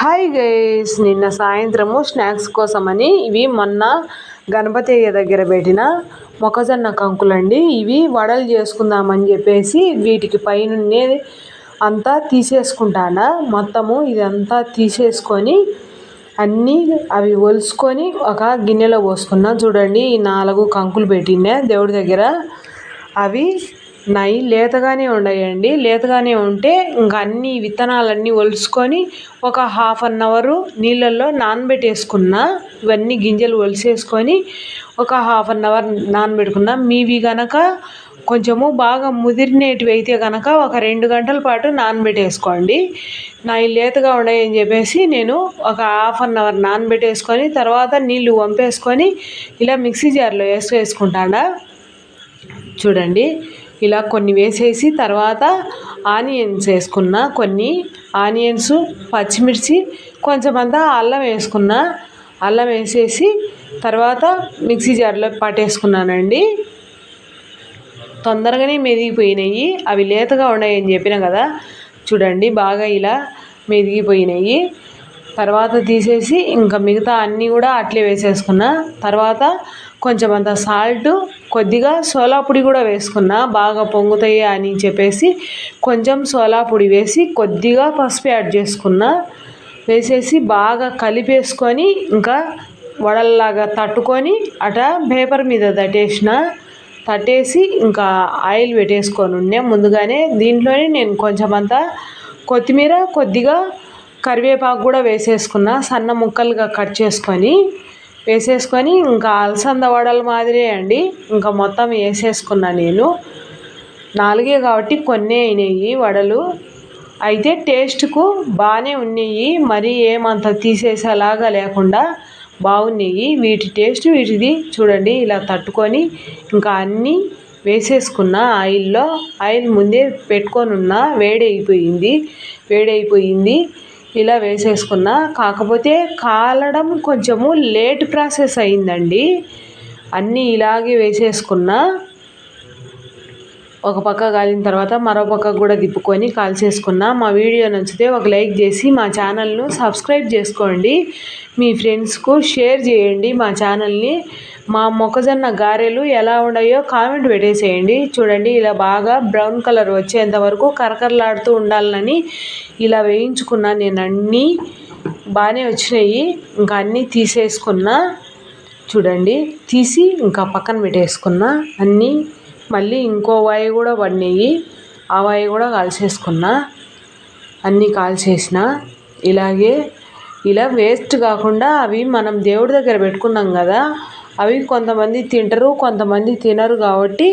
Hi guys నిన్న సాయంత్రము snacks కోసమని ఇవి మొన్న గణపతయ్య దగ్గర పెట్టిన మొక్కజొన్న కంకులండి. ఇవి వడలు చేసుకుందామని చెప్పేసి వీటికి పైనున్నే అంతా తీసేసుకుంటానా. మొత్తము ఇదంతా తీసేసుకొని అన్నీ అవి ఒలుసుకొని ఒక గిన్నెలో పోసుకున్నా. చూడండి ఈ నాలుగు కంకులు పెట్టిండే దేవుడి దగ్గర. అవి నై లేతగానే ఉండయండి. లేతగానే ఉంటే ఇంకా అన్ని విత్తనాలన్నీ ఒలుసుకొని ఒక హాఫ్ అన్ అవరు నీళ్ళల్లో నానబెట్టేసుకున్న ఇవన్నీ గింజలు ఒలిసేసుకొని ఒక హాఫ్ అన్ అవర్ నానబెట్టుకున్న మీవి గనక కొంచెము బాగా ముదిరినేటివి అయితే కనుక ఒక రెండు గంటల పాటు నానబెట్టేసుకోండి. నా లేతగా ఉన్నాయని చెప్పేసి నేను ఒక హాఫ్ అన్ అవర్ నానబెట్టేసుకొని తర్వాత నీళ్ళు వంపేసుకొని ఇలా మిక్సీ జార్లో వేసుకుంటాడా. చూడండి. ఇలా కొన్ని వేసేసి తర్వాత ఆనియన్స్ వేసుకున్న కొన్ని ఆనియన్స్ పచ్చిమిర్చి కొంచెం అంతా అల్లం వేసుకున్న. అల్లం వేసేసి తర్వాత మిక్సీ జార్లో పట్టేసుకున్నానండి. తొందరగానే మెదిగిపోయినాయి. అవి లేతగా ఉన్నాయని చెప్పిన కదా. చూడండి బాగా ఇలా మెదిగిపోయినాయి. తర్వాత తీసేసి ఇంకా మిగతా అన్నీ కూడా అట్లే వేసేసుకున్న. తర్వాత కొంచెం అంత సాల్ట్ కొద్దిగా సోలా పొడి కూడా వేసుకున్నా బాగా పొంగుతాయి అని చెప్పేసి కొంచెం సోలా పొడి వేసి కొద్దిగా పసుపు యాడ్ చేసుకున్నా. వేసేసి బాగా కలిపేసుకొని ఇంకా వడల్లాగా తట్టుకొని అట పేపర్ మీద తట్టేసిన. తట్టేసి ఇంకా ఆయిల్ పెట్టేసుకొని ఉండే. ముందుగానే దీంట్లోనే నేను కొంచెం అంతా కొత్తిమీర కొద్దిగా కరివేపాకు కూడా వేసేసుకున్న. సన్న ముక్కలుగా కట్ చేసుకొని వేసేసుకొని ఇంకా అలసంద వడల మాదిరే అండి. ఇంకా మొత్తం వేసేసుకున్నా నేను. నాలుగే కాబట్టి కొన్ని అయినాయి వడలు. అయితే టేస్ట్కు బాగానే ఉన్నాయి మరీ ఏమంత తీసేసేలాగా లేకుండా బాగున్నాయి వీటి టేస్ట్ వీటిది చూడండి. ఇలా తట్టుకొని ఇంకా అన్నీ వేసేసుకున్న ఆయిల్లో. ఆయిల్ ముందే పెట్టుకొని ఉన్న వేడైపోయింది. వేడైపోయింది. ఇలా వేసేసుకున్నా. కాకపోతే కాలడం కొంచెము లేట్ ప్రాసెస్ అయిందండి. అన్నీ ఇలాగే వేసేసుకున్న. ఒక పక్క కాలిన తర్వాత మరో పక్క కూడా తిప్పుకొని కాల్చేసుకున్న. మా వీడియో నచ్చితే ఒక లైక్ చేసి మా ఛానల్ను సబ్స్క్రైబ్ చేసుకోండి. మీ ఫ్రెండ్స్కు షేర్ చేయండి. మా ఛానల్ని మా మొక్కజొన్న గారెలు ఎలా ఉన్నాయో కామెంట్ పెట్టేసేయండి. చూడండి ఇలా బాగా బ్రౌన్ కలర్ వచ్చేంత వరకు కరకరలాడుతూ ఉండాలని ఇలా వేయించుకున్నా. నేను అన్నీ బాగానే వచ్చినాయి. ఇంకా అన్నీ తీసేసుకున్నా. చూడండి తీసి ఇంకా పక్కన పెట్టేసుకున్నా. అన్నీ మళ్ళీ ఇంకో వాయి కూడా పడినాయి ఆ వాయి కూడా కాల్చేసుకున్నా అన్నీ కాల్చేసిన ఇలాగే ఇలా వేస్ట్ కాకుండా అవి మనం దేవుడి దగ్గర పెట్టుకున్నాం కదా అవి కొంతమంది తింటారు కొంతమంది తినరు కాబట్టి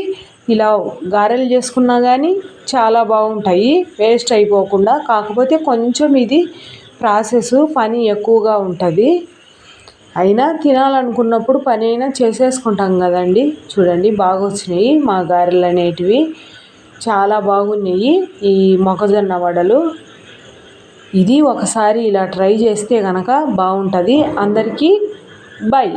ఇలా గారెలు చేసుకున్నా కానీ చాలా బాగుంటాయి వేస్ట్ అయిపోకుండా. కాకపోతే కొంచెం ఇది ప్రాసెస్ పని ఎక్కువగా ఉంటుంది. అయినా తినాలనుకున్నప్పుడు పని అయినా చేసేసుకుంటాం కదండి. చూడండి బాగా వచ్చినాయి మా గారెలు అనేటివి చాలా బాగున్నాయి. ఈ మొక్కజొన్న వడలు. ఇది ఒకసారి ఇలా ట్రై చేస్తే కనుక బాగుంటుంది. అందరికీ బై.